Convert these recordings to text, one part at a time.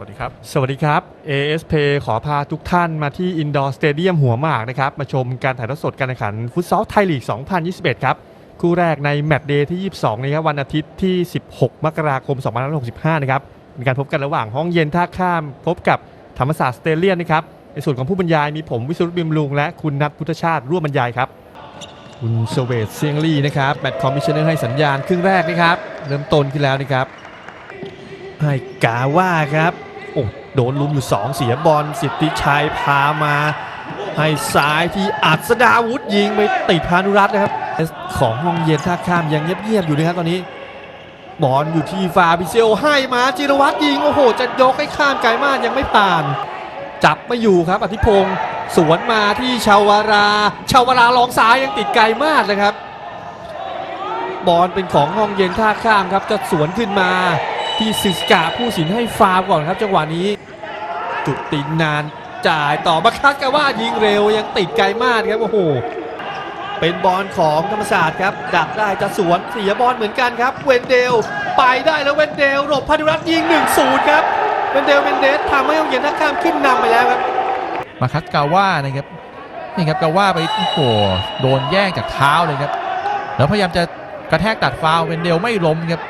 วัสดีครับ สวัสดีครับ ASP ขอพาทุกท่านมาที่อินดอร์สเตเดียมหัวหมากนะครับ มาชมการถ่ายทอดสดการแข่งขันฟุตซอลไทยลีก 2021 ครับ คู่แรกในแมตช์เดย์ที่ 22นี้ครับ วันอาทิตย์ที่ 16 มกราคม 2565 นะครับเป็นการพบกันระหว่างห้องเย็นท่าข้าม พบกับธรรมศาสตร์สเตเลียนนะครับ ในส่วนของผู้บรรยายมีผมวิสุทธิ์บิมลุงและคุณนัทพุทธชาติร่วมบรรยายครับ คุณเสเวตเซียงลี่นะครับแมตช์คอมมิชเนอร์ให้สัญญาณครึ่งแรกนะครับ เริ่มต้นขึ้นแล้วนะครับให้กาว่าครับ โอ้โดนลุมอยู่ 2 เสียบอลสิทธิชัยพามา ให้ซ้ายที่อัศดาวุธยิงไปติดพานุรัตน์นะครับ ของห้องเย็นท่าข้ามยังเงียบๆอยู่นะครับตอนนี้บอลอยู่ที่ฟาบิเซลให้มาจิรวัตรยิง โอ้โห จะยกให้ข้ามไกลมากยังไม่ผ่าน จับไม่อยู่ครับ อธิพงศ์สวนมาที่ชาวาราชาวาราลองซ้ายยังติดไกลมากเลยครับ บอลเป็นของห้องเย็นท่าข้ามครับจะสวนขึ้นมา ที่ซิสกาผู้สินให้ฟาวก่อนครับจังหวะนี้ จุดตินนานจ่ายต่อมาคัดกันว่ายิงเร็วยังติดไกลมากครับโอ้โหเป็นบอลของธรรมศาสตร์ครับ ดักได้จะสวนเสียบอลเหมือนกันครับ เวนเดล ไปได้แล้วเวนเดลหลบพานุรัตน์ยิง 1-0 ครับ เวนเดลเวนเดสทำให้องเย็นท่าข้ามขึ้นนำไปแล้วครับ มาคัดกาว่านะครับนี่ครับกาว่าไปโอ้โหโดนแย่งจากเท้าเลยครับ แล้วพยายามจะกระแทกตัดฟาวเวนเดลไม่ล้มครับ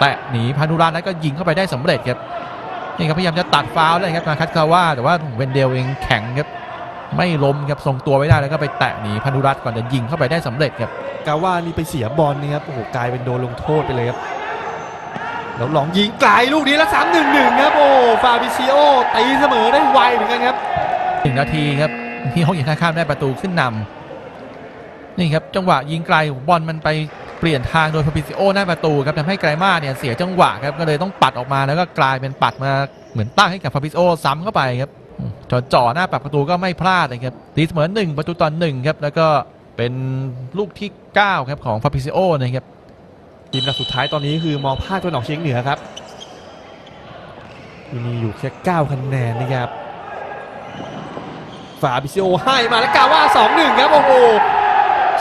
แตะหนีพานุรัตน์แล้วก็ยิงเข้าไปได้สำเร็จครับนี่ครับพยายามจะตัดฟาวล์เลยครับมาคัดกาว่าแต่ว่าเวนเดลเองแข็งครับไม่ล้มครับทรงตัวไว้ได้แล้วก็ไปแตะหนีพานุรัตน์ก่อนจะยิงเข้าไปได้สำเร็จครับกาว่านี่ไปเสียบอลนะครับโอ้โหกลายเป็นโดนลงโทษไปเลยครับแล้วลองยิงไกลลูกนี้แล้วสามหนึ่งหนึ่งครับโอ้ฟาบิซิโอตีเสมอได้ไวเหมือนกันครับหนึ่งนาทีครับที่ห้องเย็นท่าข้ามได้ประตูขึ้นนำนี่ครับจังหวะยิงไกลบอลมันไป เปลี่ยนทางโดยพาปิซิโอหน้าประตูครับทำให้ไกรมาเนี่ยเสียจังหวะครับก็เลยต้องปัดออกมาแล้วก็กลายเป็นปัดมาเหมือนตั้งให้กับพาปิซิโอซ้ำเข้าไปครับจอจ่อหน้าปัดประตูก็ไม่พลาดเลยครับตีเสมอหนึ่งประตูต่อหนึ่งครับแล้วก็เป็นลูกที่ 9 ครับของพาปิซิโอนะครับทีมอันดับสุดท้ายตอนนี้คือมองภาคตะวันออกเฉียงเหนือครับมีอยู่แค่9คะแนนนะครับฟาบิซิโอให้มาแล้วกาว่า 2-1 ครับ โอ้โห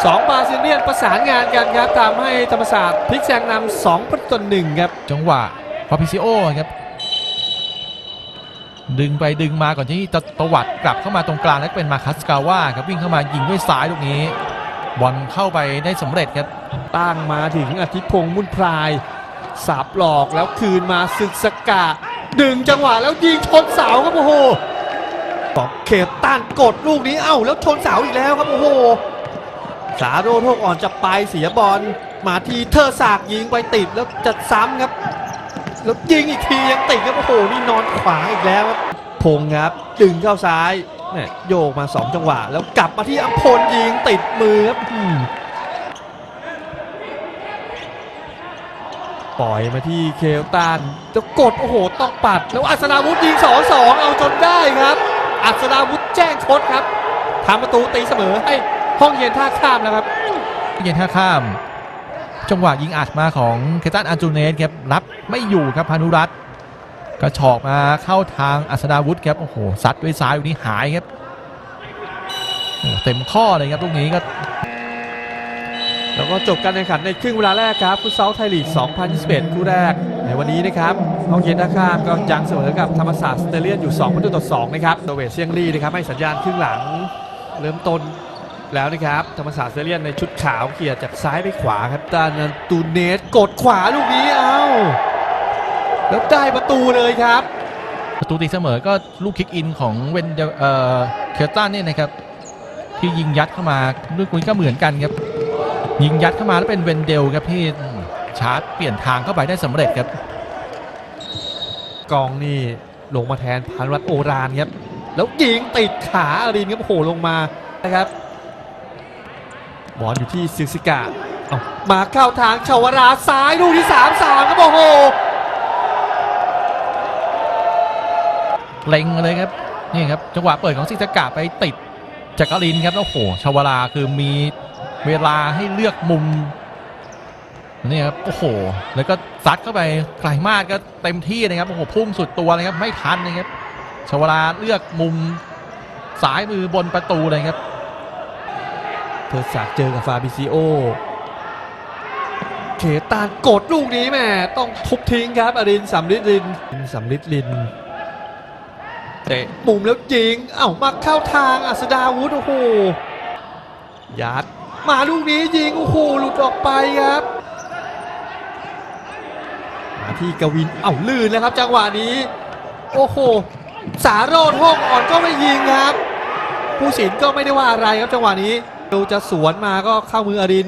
สองบาซิเลียนประสานงานกันครับทำให้ธรรมศาสตร์พลิกแซงนำ2ประตูต่อหนึ่งครับ จังหวะพาปิซิโอครับ ดึงไปดึงมาก่อนที่จะตวัดกลับเข้ามาตรงกลางแล้วเป็นมาคัสกาว่าครับวิ่งเข้ามายิงด้วยซ้ายลูกนี้ บอลเข้าไปได้สำเร็จครับตั้งมาถึงอาทิตย์พงษ์มุ่นพรายสับหลอกแล้วคืนมาศึกสกาดึงจังหวะแล้วยิงชนเสาครับโอ้โหตอกเขตต้านกดลูกนี้เอ้าแล้วชนเสาอีกแล้วครับโอ้โห สาโรโทกอ่อนจะไปเสียบอลมาที่เทอสากยิงไปติดแล้วจะซ้ำครับแล้วยิงอีกทียังติดครับโอ้โหนี่นอนขวางอีกแล้วครับพงษ์ครับดึงเข้าซ้ายแม่โยกมาสองจังหวะ แล้วกลับมาที่อัมพลยิงติดมือครับปล่อยมาที่เคลตันจะกดโอ้โหต้องปัด แล้วอัศนาวุธยิงสองสองเอาจนได้ครับ อัศนาวุธแจ้งชดครับทำประตูตีเสมอให้ ห้องเย็นท่าข้ามแล้วครับเย็นท่าข้าม จังหวะยิงอัดมาของเคตันอันจูเนสครับรับไม่อยู่ครับพานุรัตน์กระชอกมาเข้าทางอัศดาวุธครับโอ้โหซัดด้วยซ้ายลูกนี้หายครับโอ้โหเต็มข้อเลยครับลูกนี้ก็ แล้วก็จบการแข่งขันในครึ่งเวลาแรกครับฟุตซอลไทยลีก 2021 คู่แรก ในวันนี้นะครับห้องเย็นท่าข้ามก็ยังเสมอกับธรรมศาสตร์สเตเลียนอยู่2ประตูต่อ2นะครับโดเวทเซียงลี่นะครับให้สัญญาณครึ่งหลัง เริ่มต้น แล้วนะครับ ธรรมศาสตร์สเตเลียนในชุดขาวเขี่ยจากซ้ายไปขวาครับตานันตูเนสกดขวาลูกนี้เอ้าแล้วได้ประตูเลยครับ ประตูตีเสมอก็ลูกคิกอินของเวนเดลเอ่อเคตันเนี่ยนะครับ ที่ยิงยัดเข้ามาลูกนี้ก็เหมือนกันครับ ยิงยัดเข้ามาแล้วเป็นเวนเดลครับที่ชาร์จเปลี่ยนทางเข้าไปได้สำเร็จครับ กองนี่ลงมาแทนพานุรัตน์โอรานครับ แล้วยิงติดขาอารินครับโอ้โหลงมานะครับ บอลอยู่ที่ซิซิกะเอามาเข้าทางชาวราซ้ายลูกที่ 3 3ครับโอ้โหเล็งเลยครับนี่ครับจังหวะเปิดของซิสกะไปติดจักรินครับโอ้โหชาวราคือมีเวลาให้เลือกมุมนี่ครับโอ้โห แล้วก็ซัดเข้าไปไกลมากก็เต็มที่นะครับโอ้โหพุ่งสุดตัวเลยครับไม่ทันนะครับชาวราเลือกมุมสายมือบนประตูเลยครับ เธอสักดิ์เจอกับฟาบิซิโอเขตานกดลูกนี้แม่ต้องทุบทิ้งครับอรินสัมฤทธิ์ลินสัมฤทธิ์ลินเตะมุมแล้วยิงเอ้ามาเข้าทางอัสดาวุธโอ้โหยัดมาลูกนี้ยิงโอ้โหหลุดออกไปครับมาที่กวินเอ้าลื่นแล้วครับจังหวะนี้ โอ้โหสาโรดห้องอ่อนก็ไม่ยิงครับ ผู้สินก็ไม่ได้ว่าอะไรครับจังหวะนี้ ดูจะสวนมาก็เข้ามืออริน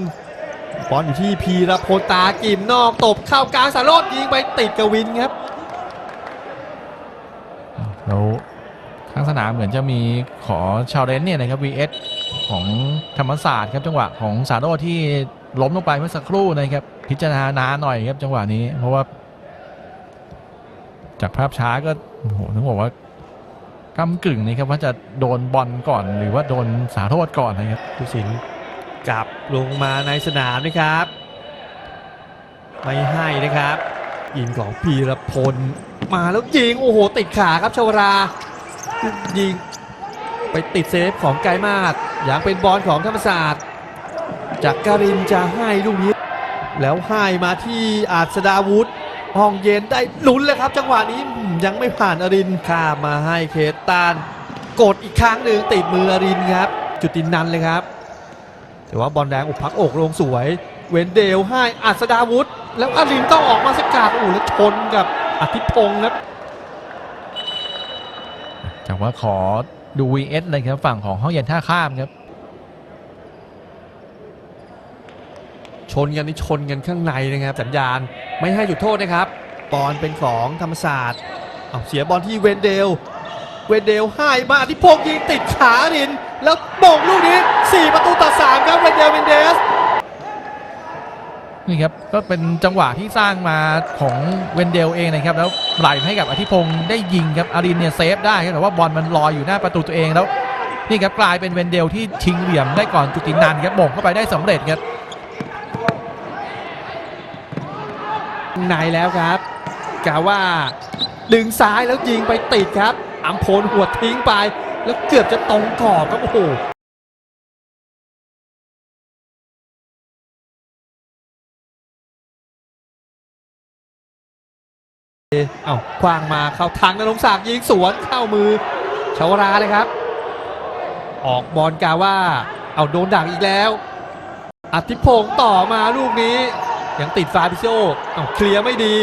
บอลอยู่ที่พีรพลตากิมนอกตบเข้ากลางสาโรดยิงไปติดกวินครับแล้วข้างสนามเหมือนจะมีขอชาวเรนเนี่ยนะครับ VS ของธรรมศาสตร์ครับจังหวะของสาโรจน์ที่ล้มลงไปเมื่อสักครู่นะครับ พิจารณานานหน่อยครับจังหวะนี้ เพราะว่า จากภาพช้าก็โอ้โหต้องบอกว่า กำกึ่งนะครับว่าจะโดนบอลก่อนหรือว่าโดนสาโทษก่อนนะครับผู้สินกลับลงมาในสนามนะครับไม่ให้นะครับยิงของพีรพลมาแล้วยิงโอ้โห ติดขาครับชวรา ยิงไปติดเซฟของไกมาศอย่างเป็นบอลของธรรมศาสตร์ จากการินจะให้ลูกนี้ แล้วให้มาที่อาจสดาวุธ ห้องเย็นได้ลุ้นเลยครับ จังหวะนี้ยังไม่ผ่านอรินข้ามาให้เคตตานกดอีกครั้งหนึ่งติดมืออรินครับ จุดตินนันเลยครับ แต่ว่าบอลแดงอุพักอกลงสวย เวนเดลให้อัศดาวุธ แล้วอรินต้องออกมาสกัดอ้โหแล้วชนกับอธิพงศ์ครับจากว่าขอดู VS เลยครับฝั่งของห้องเย็นท่าข้ามครับ ชนกันนี่ชนกันข้างในนะครับสัญญาณไม่ให้จุดโทษนะครับบอลเป็นของธรรมศาสตร์เอาเสียบอลที่เวนเดล เวนเดลให้มาอธิพงศ์ยิงติดขาอริน แล้วโป่งลูกนี้ 4 ประตูต่อ 3 ครับเวนเดลเวนเดสนี่ครับก็เป็นจังหวะที่สร้างมาของเวนเดลเองนะครับ แล้วไหลให้กับอธิพงศ์ได้ยิงครับอารินเนี่ยเซฟได้แต่ว่าบอลมันลอยอยู่หน้าประตูตัวเองแล้วนี่ครับกลายเป็นเวนเดลที่ชิงเหลี่ยมได้ก่อนจุตินันครับบ่งเข้าไปได้สำเร็จครับ ในแล้วครับกาว่าดึงซ้ายแล้วยิงไปติดครับอัมพลหัวทิ้งไป แล้วเกือบจะตรงกรอบครับโอ้โหเอ้าคว้างมาเข้าทางนรงศักดิ์ยิงสวนเข้ามือชาวราเลยครับ ออกบอลกาว่า เอาโดนดักอีกแล้วอธิพงศ์ต่อมาลูกนี้ ยังติดฟาบิโซเอาเคลียร์ไม่ดี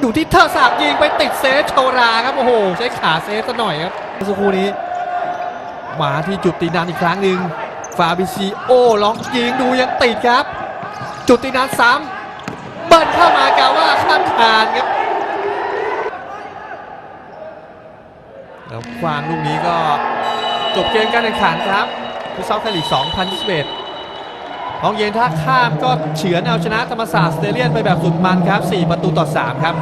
อยู่ที่เทอร์ศักยิงไปติดเซฟชราครับโอ้โห ใช้ขาเซฟซะหน่อยครับสักครู่นี้ มาที่จุดตีนันอีกครั้งหนึ่งฟาบิซิโอล็อกยิงดูยังติดครับ จุดตีนันซ้ำเบิ้ลเข้ามากาว่าข้ามคานครับแล้วควางลูกนี้ก็จบเกมการแข่งขันครับฟุตซอลไทยลีก 2021 ห้องเย็นท่าข้ามก็เฉือนเอาชนะธรรมศาสตร์สเตเลียนไปแบบสุดมันครับ 4 ประตูต่อ 3 ครับ